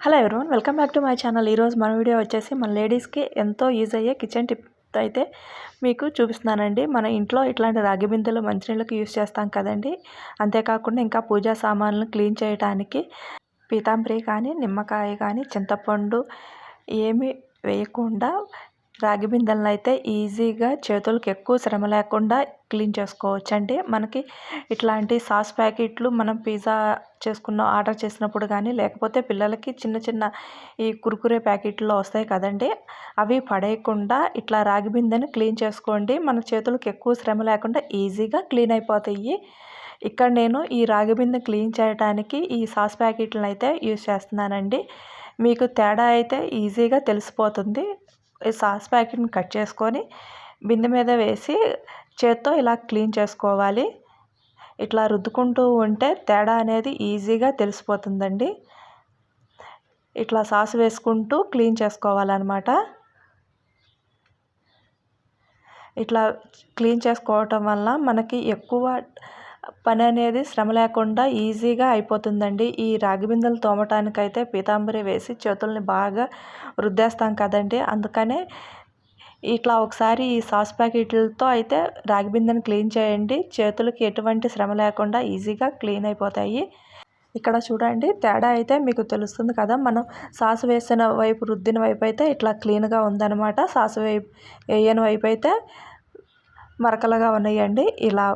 Hello everyone welcome back to my channel ఈరోజు మన video వచ్చేసి మన లేడీస్కి ఎంతో యూజ్ అయ్యే కిచెన్ టిప్ అయితే మీకు చూపిస్తున్నానండి. మన ఇంట్లో ఇట్లాంటి రాగి బిందెలు మంచినీళ్ళకి యూజ్ చేస్తాం కదండి. అంతేకాకుండా ఇంకా పూజా సామాన్లు క్లీన్ చేయడానికి పీతాంబరి కానీ నిమ్మకాయ కానీ చింతపండు ఏమి వేయకుండా రాగి బిందెలను అయితే ఈజీగా చేతులకు ఎక్కువ శ్రమ లేకుండా క్లీన్ చేసుకోవచ్చండి మనకి ఇట్లాంటి సాస్ ప్యాకెట్లు మనం పిజ్జా చేసుకున్న ఆర్డర్ చేసినప్పుడు కానీ లేకపోతే పిల్లలకి చిన్న చిన్న ఈ కురుకురే ప్యాకెట్లో వస్తాయి కదండి అవి పడేయకుండా ఇట్లా రాగి బిందెని క్లీన్ చేసుకోండి. మన చేతులకు ఎక్కువ శ్రమ లేకుండా ఈజీగా క్లీన్ అయిపోతాయి. ఇక్కడ నేను ఈ రాగి బిందె క్లీన్ చేయడానికి ఈ సాస్ ప్యాకెట్లను అయితే యూజ్ చేస్తున్నానండి. మీకు తేడా అయితే ఈజీగా తెలిసిపోతుంది. సాస్ ప్యాకెట్ని కట్ చేసుకొని బిందె మీద వేసి చేత్తో ఇలా క్లీన్ చేసుకోవాలి. ఇట్లా రుద్దుకుంటూ ఉంటే తేడా అనేది ఈజీగా తెలిసిపోతుందండి. ఇట్లా సాస్ వేసుకుంటూ క్లీన్ చేసుకోవాలన్నమాట. ఇట్లా క్లీన్ చేసుకోవటం వల్ల మనకి ఎక్కువ పని అనేది శ్రమ లేకుండా ఈజీగా అయిపోతుందండి. ఈ రాగి బిందెలు తోమటానికైతే పీతాంబరి వేసి చేతుల్ని బాగా రుద్దేస్తాం కదండి. అందుకనే ఇట్లా ఒకసారి ఈ సాస్ ప్యాకెట్లతో అయితే రాగి బిందెను క్లీన్ చేయండి. చేతులకి ఎటువంటి శ్రమ లేకుండా ఈజీగా క్లీన్ అయిపోతాయి. ఇక్కడ చూడండి తేడా అయితే మీకు తెలుస్తుంది కదా మనం సాసు వేసిన వైపు రుద్దిన వైపు అయితే ఇట్లా క్లీన్గా ఉందన్నమాట. సాసు వైపు వేయని వైపు అయితే మరకలుగా ఉన్నాయండి. ఇలా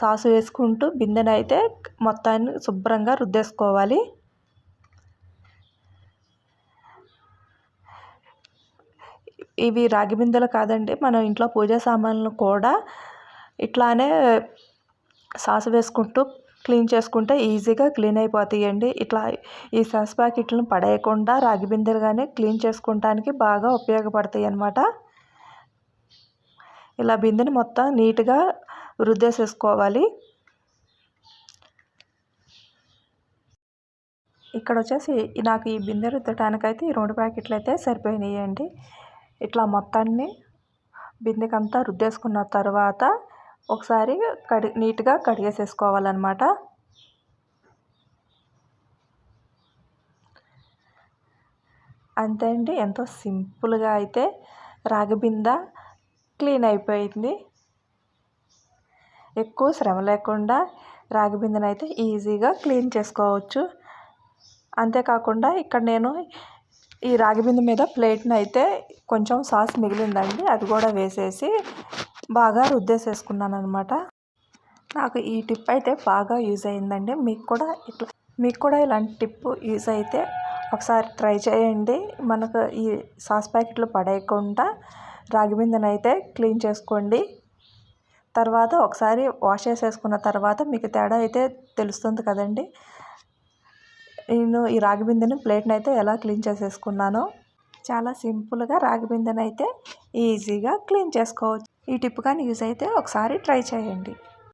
సాసు వేసుకుంటూ బిందెనైతే మొత్తాన్ని శుభ్రంగా రుద్దేసుకోవాలి. ఇవి రాగి బిందెలు కాదండి మనం ఇంట్లో పూజా సామాన్లు కూడా ఇట్లానే సాసు వేసుకుంటూ క్లీన్ చేసుకుంటే ఈజీగా క్లీన్ అయిపోతాయండి. ఇట్లా ఈ సాస్ ప్యాకెట్లను పడేయకుండా రాగి బిందెలు కానీ క్లీన్ చేసుకోవటానికి బాగా ఉపయోగపడతాయి అన్నమాట ఇలా బిందెని మొత్తం నీట్గా రుద్దేసేసుకోవాలి. ఇక్కడ వచ్చేసి నాకు ఈ బిందె రుద్దటానికైతే ఈ రెండు ప్యాకెట్లు అయితే సరిపోయినాయండి ఇట్లా మొత్తాన్ని బిందెకంతా రుద్దేసుకున్న తర్వాత ఒకసారి కడి నీట్గా కడిగేసేసుకోవాలన్నమాట అంతే అండి. ఎంతో సింపుల్గా అయితే రాగి బింద క్లీన్ అయిపోయింది. ఎక్కువ శ్రమ లేకుండా రాగి బిందెను అయితే ఈజీగా క్లీన్ చేసుకోవచ్చు. అంతేకాకుండా ఇక్కడ నేను ఈ రాగి బిందె మీద ప్లేట్ని అయితే కొంచెం సాస్ మిగిలిందండి. అది కూడా వేసేసి బాగా రుద్దేసేసుకున్నాను అనమాట నాకు ఈ టిప్ అయితే బాగా యూజ్ అయిందండి. మీకు కూడా ఇట్లా మీకు కూడా ఇలాంటి టిప్ యూజ్ అయితే ఒకసారి ట్రై చేయండి. మనకు ఈ సాస్ ప్యాకెట్లు పడేయకుండా రాగి బిందెను అయితే క్లీన్ చేసుకోండి. తర్వాత ఒకసారి వాష్ చేసేసుకున్న తర్వాత మీకు తేడా అయితే తెలుస్తుంది కదండి. నేను ఈ రాగి బిందెని ప్లేట్ని అయితే ఎలా క్లీన్ చేసేసుకున్నానో చాలా సింపుల్గా రాగి బిందెని అయితే ఈజీగా క్లీన్ చేసుకోవచ్చు. ఈ టిప్ కానీ యూజ్ అయితే ఒకసారి ట్రై చేయండి.